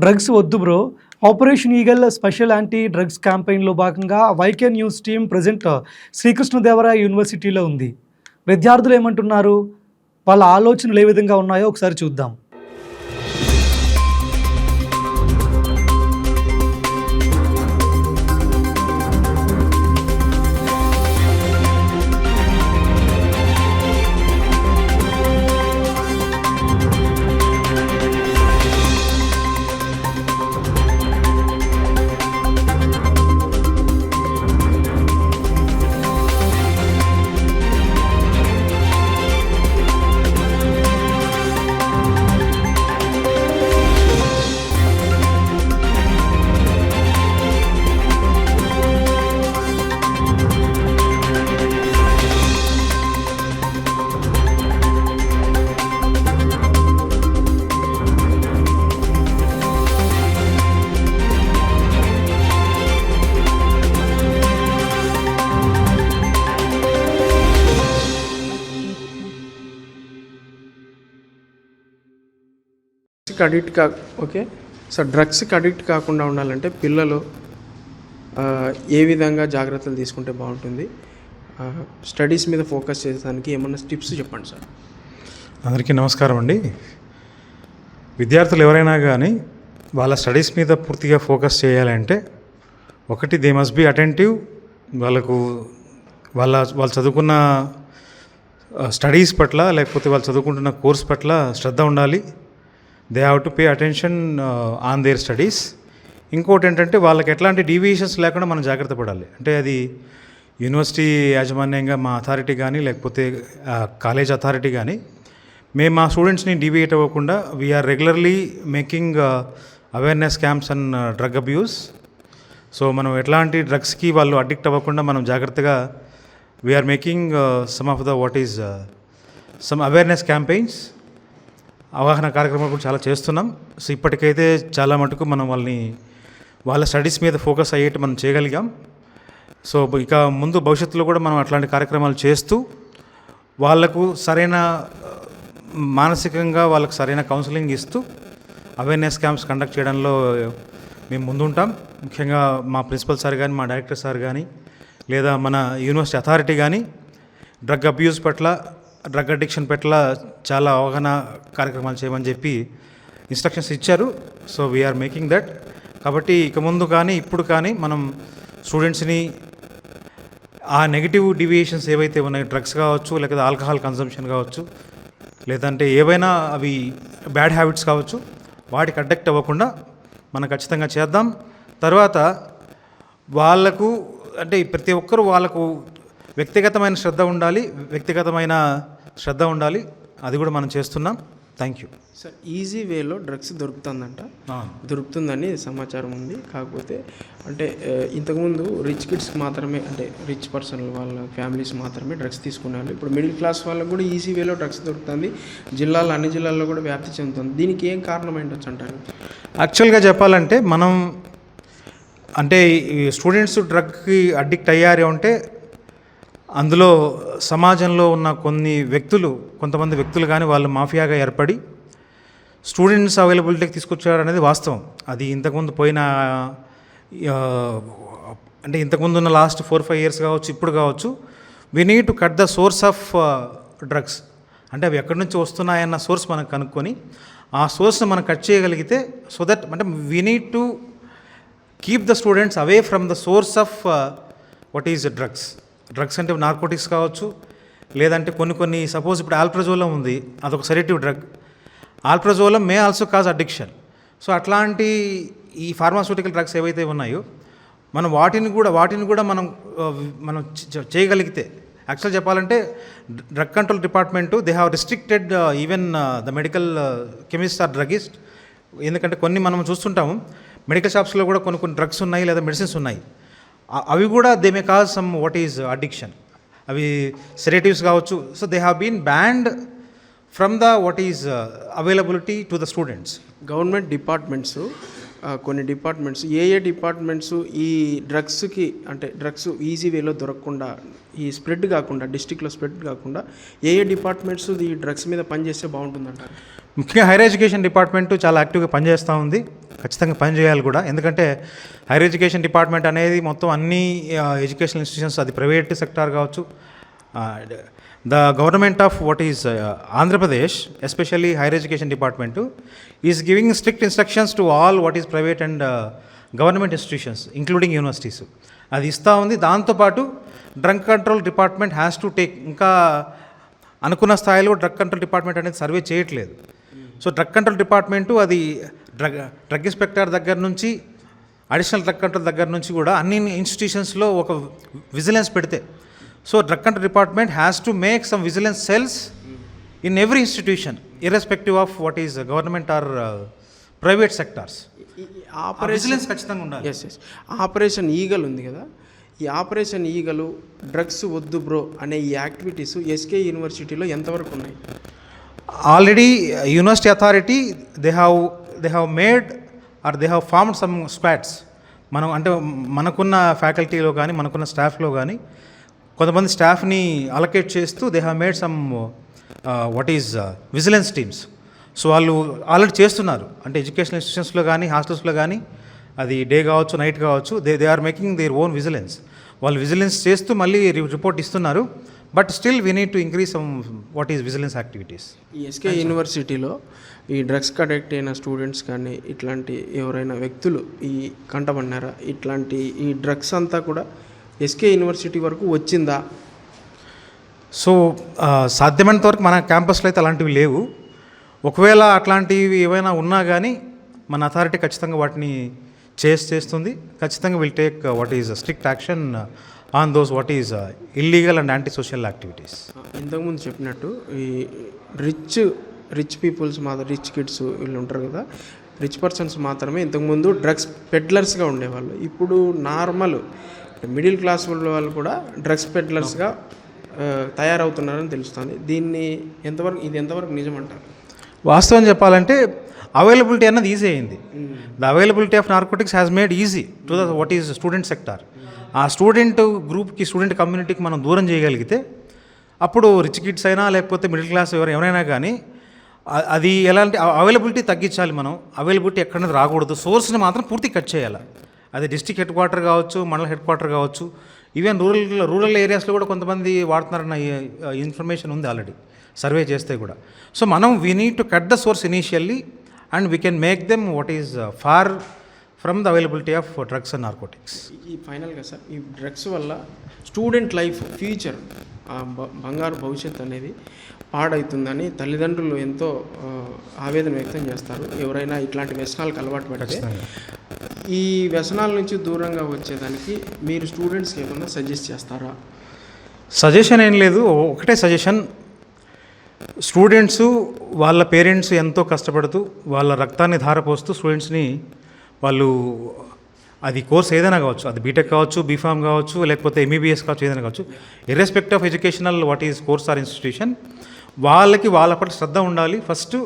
Drugs వద్దు bro. Operation eagle special anti drugs క్యాంపెయిన్లో భాగంగా YK news team present Srikrishnadevaraya యూనివర్సిటీలో ఉంది. విద్యార్థులు ఏమంటున్నారు? వాళ్ళ ఆలోచనలు ఏ విధంగా ఉన్నాయో ఒకసారి చూద్దాం. డ్రగ్స్కి అడిక్ట్ కా ఓకే సో డ్రగ్స్కి అడిక్ట్ కాకుండా ఉండాలంటే పిల్లలు ఏ విధంగా జాగ్రత్తలు తీసుకుంటే బాగుంటుంది? స్టడీస్ మీద ఫోకస్ చేయడానికి ఏమన్నా టిప్స్ చెప్పండి సార్ అందరికీ నమస్కారం అండి. విద్యార్థులు ఎవరైనా కానీ వాళ్ళ స్టడీస్ మీద పూర్తిగా ఫోకస్ చేయాలంటే ఒకటి దే మస్ట్ బి అటెంటివ్ వాళ్ళకు వాళ్ళ వాళ్ళు చదువుకున్న స్టడీస్ పట్ల లేకపోతే వాళ్ళు చదువుకుంటున్న కోర్స్ పట్ల శ్రద్ధ ఉండాలి. They have to pay attention on their studies ఇంకోటి ఏంటంటే వాళ్ళకి ఎట్లాంటి డీవియేషన్స్ లేకుండా మనం జాగ్రత్త పడాలి. అంటే అది యూనివర్సిటీ యాజమాన్యంగా మా అథారిటీ కానీ లేకపోతే కాలేజ్ అథారిటీ కానీ మేము మా స్టూడెంట్స్ని డీవియేట్ అవ్వకుండా we're regularly making awareness camps and drug abuse so మనం ఎట్లాంటి డ్రగ్స్కి వాళ్ళు అడిక్ట్ అవ్వకుండా మనం జాగ్రత్తగా we're making some of the what is some awareness campaigns అవగాహన కార్యక్రమాలు కూడా చాలా చేస్తున్నాం. సో ఇప్పటికైతే చాలా మటుకు మనం వాళ్ళని వాళ్ళ స్టడీస్ మీద ఫోకస్ అయ్యేట్టు మనం చేయగలిగాం. సో ఇక ముందు భవిష్యత్తులో కూడా మనం అట్లాంటి కార్యక్రమాలు చేస్తూ వాళ్ళకు సరైన మానసికంగా వాళ్ళకు సరైన కౌన్సిలింగ్ ఇస్తూ అవేర్నెస్ క్యాంప్స్ కండక్ట్ చేయడంలో మేము ముందుంటాం. ముఖ్యంగా మా ప్రిన్సిపల్ సార్ కానీ మా డైరెక్టర్ సార్ కానీ లేదా మన యూనివర్సిటీ అథారిటీ కానీ డ్రగ్ అబ్యూస్ పట్ల డ్రగ్ అడిక్షన్ పట్ల చాలా అవగాహన కార్యక్రమాలు చేయమని చెప్పి ఇన్స్ట్రక్షన్స్ ఇచ్చారు. సో వీఆర్ మేకింగ్ దట్ కాబట్టి ఇక ముందు కానీ ఇప్పుడు కానీ మనం స్టూడెంట్స్ని ఆ నెగిటివ్ డివియేషన్స్ ఏవైతే ఉన్నాయో డ్రగ్స్ కావచ్చు లేకపోతే ఆల్కహాల్ కన్సంప్షన్ కావచ్చు లేదంటే ఏవైనా అవి బ్యాడ్ హ్యాబిట్స్ కావచ్చు వాటికి అడ్డక్ట్ అవ్వకుండా మనం ఖచ్చితంగా చేద్దాం. తర్వాత వాళ్ళకు అంటే ప్రతి ఒక్కరూ వాళ్ళకు వ్యక్తిగతమైన శ్రద్ధ ఉండాలి వ్యక్తిగతమైన శ్రద్ధ ఉండాలి. అది కూడా మనం చేస్తున్నాం. థ్యాంక్ యూ సార్ ఈజీ వేలో డ్రగ్స్ దొరుకుతుందంట. దొరుకుతుందని సమాచారం ఉంది. కాకపోతే అంటే ఇంతకుముందు రిచ్ కిడ్స్కి మాత్రమే అంటే రిచ్ పర్సన్ వాళ్ళ ఫ్యామిలీస్ మాత్రమే డ్రగ్స్ తీసుకునేవాళ్ళు. ఇప్పుడు మిడిల్ క్లాస్ వాళ్ళకు కూడా ఈజీ వేలో డ్రగ్స్ దొరుకుతుంది. జిల్లాలో అన్ని జిల్లాల్లో కూడా వ్యాప్తి చెందుతుంది. దీనికి ఏం కారణం ఏంటొచ్చు అంటారు? యాక్చువల్గా చెప్పాలంటే మనం అంటే స్టూడెంట్స్ డ్రగ్కి అడిక్ట్ అయ్యారు అంటే అందులో సమాజంలో ఉన్న కొన్ని వ్యక్తులు కొంతమంది వ్యక్తులు కానీ వాళ్ళు మాఫియాగా ఏర్పడి స్టూడెంట్స్ అవైలబిలిటీకి తీసుకొచ్చారనేది వాస్తవం. అది ఇంతకుముందు పోయిన అంటే ఇంతకుముందు ఉన్న లాస్ట్ ఫోర్ ఫైవ్ ఇయర్స్ కావచ్చు ఇప్పుడు కావచ్చు we need to cut the source of drugs అంటే అవి ఎక్కడి నుంచి వస్తున్నాయన్న సోర్స్ మనం కనుక్కొని ఆ సోర్స్ని మనం కట్ చేయగలిగితే సో దట్ అంటే we need to keep the students away from the source of what is drugs drugs అంటే నార్కోటిక్స్ కావచ్చు లేదంటే కొన్ని కొన్ని సపోజ్ ఇప్పుడు ఆల్ప్రజోలం ఉంది అదొక sedative drug. Alprazolam may also cause addiction. So అట్లాంటి ఈ ఫార్మాస్యూటికల్ డ్రగ్స్ ఏవైతే ఉన్నాయో మనం వాటిని కూడా వాటిని కూడా మనం మనం చేయగలిగితే యాక్చువల్ చెప్పాలంటే drug control department they have restricted even the medical chemist or druggist ఎందుకంటే కొన్ని మనం చూస్తుంటాము మెడికల్ షాప్స్లో కూడా కొన్ని కొన్ని డ్రగ్స్ ఉన్నాయి లేదా మెడిసిన్స్ ఉన్నాయి. అవి కూడా they may cause some what is addiction అవి సెరేటివ్స్ కావచ్చు. So they have been banned from the what is availability to the students government departments కొన్ని డిపార్ట్మెంట్స్ ఏ ఏ డిపార్ట్మెంట్స్ ఈ డ్రగ్స్కి అంటే డ్రగ్స్ ఈజీ వేలో దొరకకుండా ఈ స్ప్రెడ్ కాకుండా డిస్టిక్లో స్ప్రెడ్ కాకుండా ఏ ఏ డిపార్ట్మెంట్స్ ఈ డ్రగ్స్ మీద పనిచేస్తే బాగుంటుందంటారు? ముఖ్యంగా హైయర్ ఎడ్యుకేషన్ డిపార్ట్మెంట్ చాలా యాక్టివ్గా పనిచేస్తూ ఉంది. ఖచ్చితంగా పనిచేయాలి కూడా. ఎందుకంటే హైయర్ ఎడ్యుకేషన్ డిపార్ట్మెంట్ అనేది మొత్తం అన్ని ఎడ్యుకేషనల్ ఇన్స్టిట్యూషన్స్ అది ప్రైవేట్ సెక్టార్ కావచ్చు. The government of what is Andhra Pradesh especially higher education department is giving strict instructions to all what is private and government institutions including universities. అది ఇస్తూ ఉంది. దాంతోపాటు drug control department has to take ఇంకా అనుకున్న స్థాయిలో drug control department అనేది survey చేయట్లేదు. So drug control department అది డ్రగ్ డ్రగ్ ఇన్స్పెక్టర్ దగ్గర నుంచి అడిషనల్ డ్రగ్ కంట్రోల్ దగ్గర నుంచి కూడా అన్ని ఇన్స్టిట్యూషన్స్లో ఒక విజిలెన్స్ పెడితే. So drug control department has to make some vigilance cells in every institution irrespective of what is government or private sectors operation ఖచ్చితంగా ఉండాలి. ఎస్ ఎస్ ఆపరేషన్ ఈగల్ ఉంది కదా ఈ ఆపరేషన్ ఈగలు డ్రగ్స్ వద్దు బ్రో అనే ఈ యాక్టివిటీస్ ఎస్కే యూనివర్సిటీలో ఎంతవరకు ఉన్నాయి? Already university authority they have they have made or they have formed some squads మనం అంటే మనకున్న ఫ్యాకల్టీలో కానీ మనకున్న స్టాఫ్లో కానీ కొంతమంది స్టాఫ్ని అలకేట్ చేస్తూ they have made some what is vigilance teams so వాళ్ళు ఆల్రెడీ చేస్తున్నారు. అంటే ఎడ్యుకేషన్ ఇన్స్టిట్యూషన్స్లో కానీ హాస్టల్స్లో కానీ అది డే కావచ్చు నైట్ కావచ్చు they they are making their own vigilance వాళ్ళు విజిలెన్స్ చేస్తూ మళ్ళీ రిపోర్ట్ ఇస్తున్నారు. But still we need to increase some what is vigilance activities ఈ ఎస్కే యూనివర్సిటీలో ఈ డ్రగ్స్ అడిక్ట్ అయిన స్టూడెంట్స్ కానీ ఇట్లాంటి ఎవరైనా వ్యక్తులు ఈ కంటపడినారా? ఇట్లాంటి ఈ డ్రగ్స్ అంతా కూడా ఎస్కే యూనివర్సిటీ వరకు వచ్చిందా? సో సాధ్యమైనంత వరకు మన క్యాంపస్లో అయితే అలాంటివి లేవు. ఒకవేళ అట్లాంటివి ఏవైనా ఉన్నా కానీ మన అథారిటీ ఖచ్చితంగా వాటిని చేసి చేస్తుంది. ఖచ్చితంగా will take what is strict action on those what is illegal and anti social activities ఇంతకుముందు చెప్పినట్టు ఈ రిచ్ రిచ్ పీపుల్స్ మాత్రం రిచ్ కిడ్స్ వీళ్ళు ఉంటారు కదా రిచ్ పర్సన్స్ మాత్రమే ఇంతకుముందు డ్రగ్స్ పెడ్లర్స్గా ఉండేవాళ్ళు. ఇప్పుడు నార్మల్ మిడిల్ క్లాస్ వాళ్ళు కూడా డ్రగ్స్ పెడ్లర్స్గా uh, తయారవుతున్నారని తెలుస్తుంది. దీన్ని ఎంతవరకు ఇది ఎంతవరకు నిజం అంటారు వాస్తవం చెప్పాలంటే అవైలబిలిటీ అన్నది ఈజీ అయింది. The availability of narcotics has made easy to the what is student sector ఆ స్టూడెంట్ గ్రూప్కి స్టూడెంట్ కమ్యూనిటీకి మనం దూరం చేయగలిగితే అప్పుడు రిచ్ కిడ్స్ అయినా లేకపోతే మిడిల్ క్లాస్ ఎవరు ఎవరైనా కానీ అది ఎలాంటి అవైలబిలిటీ తగ్గించాలి మనం. అవైలబిలిటీ ఎక్కడైనా రాకూడదు. సోర్స్ని మాత్రం పూర్తి కట్ చేయాలి. అది డిస్టిక్ హెడ్ క్వార్టర్ కావచ్చు మండల హెడ్ క్వార్టర్ కావచ్చు ఈవెన్ రూరల్ రూరల్ ఏరియాస్లో కూడా కొంతమంది వాడుతున్నారన్న ఇన్ఫర్మేషన్ ఉంది ఆల్రెడీ సర్వే చేస్తే కూడా. సో మనం we need to cut the source initially and we can make them what is far from the availability of drugs and narcotics ఈ ఫైనల్గా సార్ ఈ డ్రగ్స్ వల్ల స్టూడెంట్ లైఫ్ ఫ్యూచర్ బంగారు భవిష్యత్ అనేది పాడవుతుందని తల్లిదండ్రులు ఎంతో ఆవేదన వ్యక్తం చేస్తారు. ఎవరైనా ఇట్లాంటి వ్యసనాలకు అలవాటు పడితే ఈ వ్యసనాల నుంచి దూరంగా వచ్చేదానికి మీరు స్టూడెంట్స్కి ఏమన్నా సజెస్ట్ చేస్తారా? సజెషన్ ఏం లేదు. ఒకటే సజెషన్ స్టూడెంట్స్ వాళ్ళ పేరెంట్స్ ఎంతో కష్టపడుతూ వాళ్ళ రక్తాన్ని ధారపోస్తూ స్టూడెంట్స్ని వాళ్ళు అది కోర్స్ ఏదైనా కావచ్చు అది బీటెక్ కావచ్చు బీఫామ్ కావచ్చు లేకపోతే ఎంబీబీఎస్ కావచ్చు ఏదైనా కావచ్చు irrespective of educational what is course or institution వాళ్ళకి వాళ్ళ పట్ల శ్రద్ధ ఉండాలి. ఫస్ట్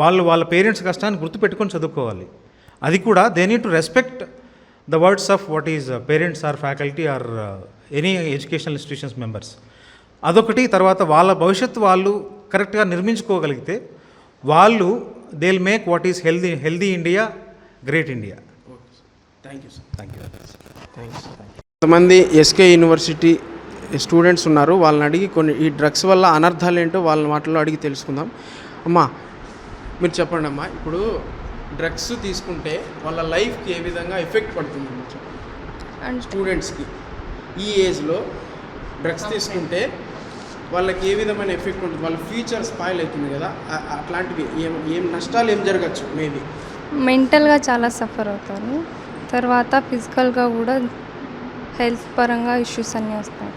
వాళ్ళు వాళ్ళ పేరెంట్స్ కష్టాన్ని గుర్తుపెట్టుకొని చదువుకోవాలి. అది కూడా they need to respect the words of what is parents or faculty or any educational institutions members అదొకటి తర్వాత వాళ్ళ భవిష్యత్తు వాళ్ళు కరెక్ట్గా నిర్మించుకోగలిగితే వాళ్ళు they will make what is healthy healthy India great India thank you sir thank you thank you కొంతమంది SK university students ఉన్నారు. వాళ్ళని అడిగి కొన్ని ఈ డ్రగ్స్ వల్ల అనర్థాలు ఏంటో వాళ్ళ మాటల్లో అడిగి తెలుసుకుందాం. అమ్మా మీరు చెప్పండి అమ్మా. ఇప్పుడు డ్రగ్స్ తీసుకుంటే వాళ్ళ లైఫ్కి ఏ విధంగా ఎఫెక్ట్ పడుతుంది. అంటే స్టూడెంట్స్కి ఈ ఏజ్లో డ్రగ్స్ తీసుకుంటే వాళ్ళకి ఏ విధమైన ఎఫెక్ట్ ఉంటుంది? వాళ్ళ ఫ్యూచర్ స్పాయిల్ అవుతుంది కదా. అట్లాంటివి ఏం ఏం నష్టాలు ఏం జరగచ్చు? మేబీ మెంటల్గా చాలా సఫర్ అవుతారు. తర్వాత ఫిజికల్గా కూడా హెల్త్ పరంగా ఇష్యూస్ అన్నీ వస్తాయి.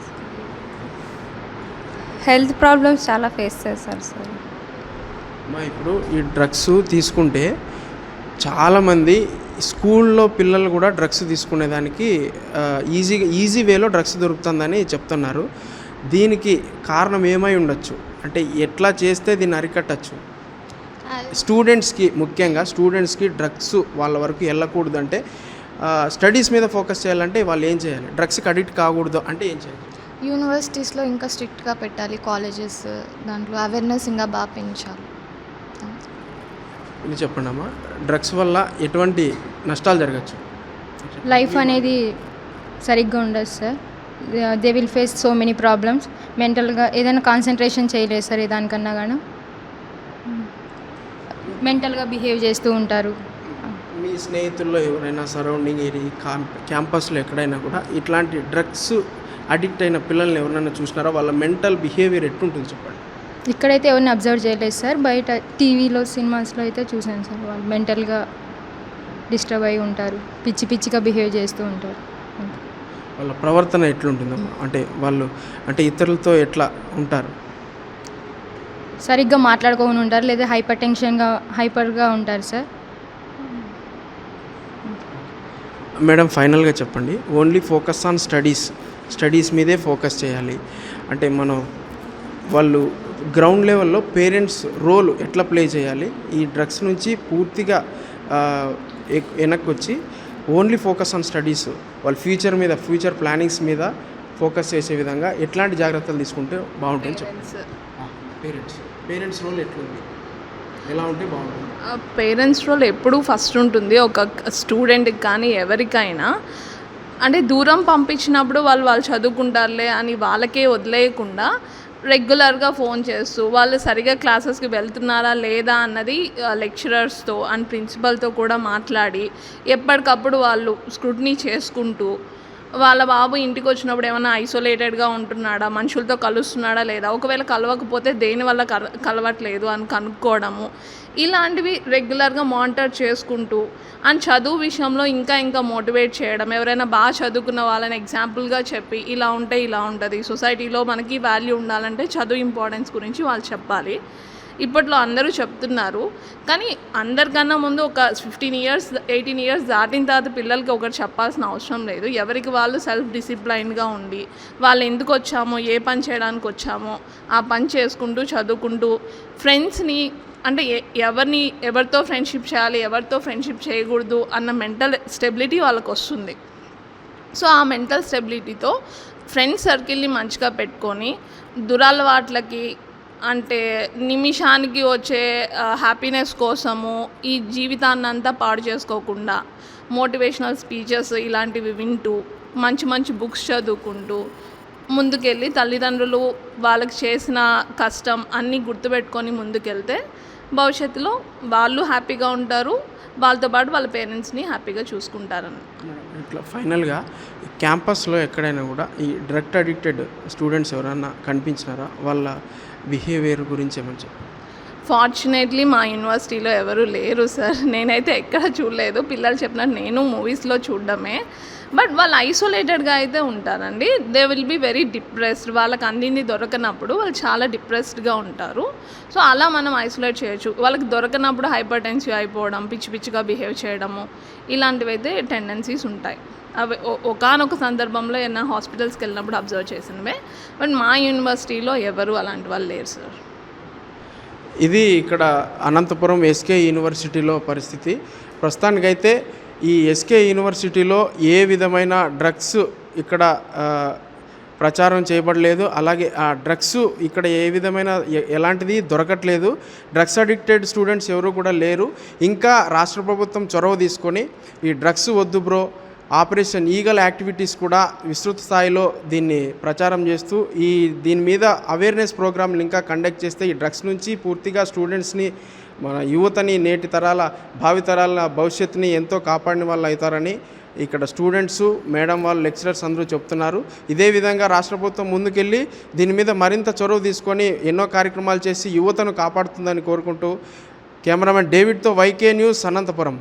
హెల్త్ ప్రాబ్లమ్స్ చాలా ఫేస్ చేస్తారు సార్ మా ఇప్పుడు ఈ డ్రగ్స్ తీసుకుంటే చాలామంది స్కూల్లో పిల్లలు కూడా డ్రగ్స్ తీసుకునేదానికి ఈజీగా ఈజీ వేలో డ్రగ్స్ దొరుకుతుందని చెప్తున్నారు. దీనికి కారణం ఏమై ఉండొచ్చు? అంటే ఎట్లా చేస్తే దీన్ని అరికట్టచ్చు? స్టూడెంట్స్కి ముఖ్యంగా స్టూడెంట్స్కి డ్రగ్స్ వాళ్ళ వరకు వెళ్ళకూడదు అంటే స్టడీస్ మీద ఫోకస్ చేయాలంటే వాళ్ళు ఏం చేయాలి? డ్రగ్స్కి అడిక్ట్ కాకూడదు అంటే ఏం చేయాలి? యూనివర్సిటీస్లో ఇంకా స్ట్రిక్ట్గా పెట్టాలి కాలేజెస్ దాంట్లో అవేర్నెస్ ఇంకా బాగా పెంచాలి. ఇది చెప్పండి అమ్మా. డ్రగ్స్ వల్ల ఎటువంటి నష్టాలు జరగచ్చు? లైఫ్ అనేది సరిగ్గా ఉండదు sir. They will face so many problems మెంటల్గా ఏదైనా కాన్సన్ట్రేషన్ చేయలేదు సార్ దానికన్నా కానీ మెంటల్గా బిహేవ్ చేస్తూ ఉంటారు. మీ స్నేహితుల్లో ఎవరైనా సరౌండింగ్ ఏరియా క్యాంపస్లో ఎక్కడైనా కూడా ఇట్లాంటి డ్రగ్స్ అడిక్ట్ అయిన పిల్లల్ని ఎవరైనా చూసినారా? వాళ్ళ మెంటల్ బిహేవియర్ ఎట్లుంటుంది చెప్పండి? ఇక్కడైతే ఎవరిని అబ్జర్వ్ చేయలేదు సార్. బయట టీవీలో సినిమాస్లో అయితే చూసాను సార్. వాళ్ళు మెంటల్గా డిస్టర్బ్ అయి ఉంటారు. పిచ్చి పిచ్చిగా బిహేవ్ చేస్తూ ఉంటారు. వాళ్ళ ప్రవర్తన ఎట్లుంటుందమ్మా అంటే వాళ్ళు అంటే ఇతరులతో ఎట్లా ఉంటారు? సరిగ్గా మాట్లాడుకోకుండా ఉంటారు లేదా హైపర్ టెన్షన్గా హైపర్గా ఉంటారు సార్. మేడం ఫైనల్గా చెప్పండి. Only focus on studies studies మీదే ఫోకస్ చేయాలి. అంటే మనం వాళ్ళు గ్రౌండ్ లెవెల్లో పేరెంట్స్ రోల్ ఎట్లా ప్లే చేయాలి ఈ డ్రగ్స్ నుంచి పూర్తిగా వెనక్కి వచ్చి ఓన్లీ ఫోకస్ ఆన్ స్టడీస్. వాళ్ళ ఫ్యూచర్ మీద ఫ్యూచర్ ప్లానింగ్స్ మీద ఫోకస్ చేసే విధంగా ఎట్లాంటి జాగ్రత్తలు తీసుకుంటే బాగుంటుంది చెప్పండి పేరెంట్స్ పేరెంట్స్ రోల్ ఎట్లుంది? ఎలా ఉంటే బాగుంటుంది? పేరెంట్స్ రోల్ ఎప్పుడూ ఫస్ట్ ఉంటుంది. ఒక స్టూడెంట్కి కానీ ఎవరికైనా. అంటే దూరం పంపించినప్పుడు వాళ్ళు వాళ్ళు చదువుకుంటారులే అని వాళ్ళకే వదిలేయకుండా రెగ్యులర్గా ఫోన్ చేస్తూ వాళ్ళు సరిగా క్లాసెస్కి వెళ్తున్నారా లేదా అన్నది లెక్చరర్స్తో అండ్ ప్రిన్సిపల్తో కూడా మాట్లాడి ఎప్పటికప్పుడు వాళ్ళు స్క్రూటినీ చేసుకుంటూ వాళ్ళ బాబు ఇంటికి వచ్చినప్పుడు ఏమైనా ఐసోలేటెడ్గా ఉంటున్నాడా? మనుషులతో కలుస్తున్నాడా లేదా? ఒకవేళ కలవకపోతే దేని వల్ల కల- కలవట్లేదు అని కనుక్కోవడము. ఇలాంటివి రెగ్యులర్గా మానిటర్ చేసుకుంటూ అండ్ చదువు విషయంలో ఇంకా ఇంకా మోటివేట్ చేయడం. ఎవరైనా బాగా చదువుకున్న వాళ్ళని ఎగ్జాంపుల్గా చెప్పి ఇలా ఉంటే ఇలా ఉంటుంది. సొసైటీలో మనకి వాల్యూ ఉండాలంటే చదువు ఇంపార్టెన్స్ గురించి వాళ్ళు చెప్పాలి. ఇప్పట్లో అందరూ చెప్తున్నారు. కానీ అందరికన్నా ముందు ఒక ఫిఫ్టీన్ ఇయర్స్ ఎయిటీన్ ఇయర్స్ దాటిన తర్వాత పిల్లలకి ఒకటి చెప్పాల్సిన అవసరం లేదు. ఎవరికి వాళ్ళు సెల్ఫ్ డిసిప్లైన్గా ఉండి వాళ్ళు ఎందుకు వచ్చామో ఏ పని చేయడానికి వచ్చామో ఆ పని చేసుకుంటూ చదువుకుంటూ ఫ్రెండ్స్ని అంటే ఎ- ఎవరిని ఎవరితో ఫ్రెండ్షిప్ చేయాలి ఎవరితో ఫ్రెండ్షిప్ చేయకూడదు అన్న మెంటల్ స్టెబిలిటీ వాళ్ళకి వస్తుంది. సో ఆ మెంటల్ స్టెబిలిటీతో ఫ్రెండ్స్ సర్కిల్ని మంచిగా పెట్టుకొని దురలవాట్లకి అంటే నిమిషానికి వచ్చే హ్యాపీనెస్ కోసము ఈ జీవితాన్ని అంతా పాడు చేసుకోకుండా మోటివేషనల్ స్పీచెస్ ఇలాంటివి వింటూ మంచి మంచి బుక్స్ చదువుకుంటూ ముందుకెళ్ళి తల్లిదండ్రులు వాళ్ళకి చేసిన కష్టం అన్నీ గుర్తుపెట్టుకొని ముందుకెళ్తే భవిష్యత్తులో వాళ్ళు హ్యాపీగా ఉంటారు వాళ్ళతో పాటు వాళ్ళ పేరెంట్స్ని హ్యాపీగా చూసుకుంటారని. ఇట్లా ఫైనల్గా క్యాంపస్లో ఎక్కడైనా కూడా ఈ డ్రగ్ అడిక్టెడ్ స్టూడెంట్స్ ఎవరైనా కనిపించినారా? వాళ్ళ బిహేవియర్ గురించి ఏమని ఫార్చునేట్లీ మా యూనివర్సిటీలో ఎవరు లేరు సార్ నేనైతే ఎక్కడ చూడలేదు. పిల్లలు చెప్పినట్టు నేను మూవీస్లో చూడడమే. బట్ వాళ్ళు ఐసోలేటెడ్గా అయితే ఉంటారండి. They will be very depressed వాళ్ళకి అందింది దొరకనప్పుడు వాళ్ళు చాలా డిప్రెస్డ్గా ఉంటారు. సో అలా మనం ఐసోలేట్ చేయొచ్చు. వాళ్ళకి దొరకనప్పుడు హైపర్ టెన్సివ్ అయిపోవడం పిచ్చి పిచ్చిగా బిహేవ్ చేయడము ఇలాంటివి అయితే టెండెన్సీస్ ఉంటాయి. అవి ఒకనొక సందర్భంలో ఏమైనా హాస్పిటల్స్కి వెళ్ళినప్పుడు అబ్జర్వ్ చేసినవే బట్ మా యూనివర్సిటీలో ఎవరు అలాంటి వాళ్ళు లేరు సార్. ఇది ఇక్కడ అనంతపురం ఎస్కే యూనివర్సిటీలో పరిస్థితి. ప్రస్తుతానికైతే ఈ ఎస్కే యూనివర్సిటీలో ఏ విధమైన డ్రగ్స్ ఇక్కడ ప్రచారం చేయబడలేదు. అలాగే ఆ డ్రగ్స్ ఇక్కడ ఏ విధమైన ఎలాంటిది దొరకట్లేదు. డ్రగ్స్ అడిక్టెడ్ స్టూడెంట్స్ ఎవరు కూడా లేరు. ఇంకా రాష్ట్ర ప్రభుత్వం చొరవ తీసుకొని ఈ డ్రగ్స్ వద్దు బ్రో ఆపరేషన్ ఈగల్ యాక్టివిటీస్ కూడా విస్తృత స్థాయిలో దీన్ని ప్రచారం చేస్తూ ఈ దీని మీద అవేర్నెస్ ప్రోగ్రాంలు ఇంకా కండక్ట్ చేస్తే ఈ డ్రగ్స్ నుంచి పూర్తిగా స్టూడెంట్స్ని మన యువతని నేటి తరాల భావితరాల భవిష్యత్తుని ఎంతో కాపాడిన వాళ్ళు అవుతారని ఇక్కడ స్టూడెంట్స్ మేడం వాళ్ళు లెక్చరర్స్ అందరూ చెప్తున్నారు. ఇదే విధంగా రాష్ట్ర ప్రభుత్వం ముందుకెళ్ళి దీని మీద మరింత చొరవ తీసుకొని ఎన్నో కార్యక్రమాలు చేసి యువతను కాపాడుతుందని కోరుకుంటూ కెమెరామెన్ డేవిడ్తో వైకే న్యూస్ అనంతపురం.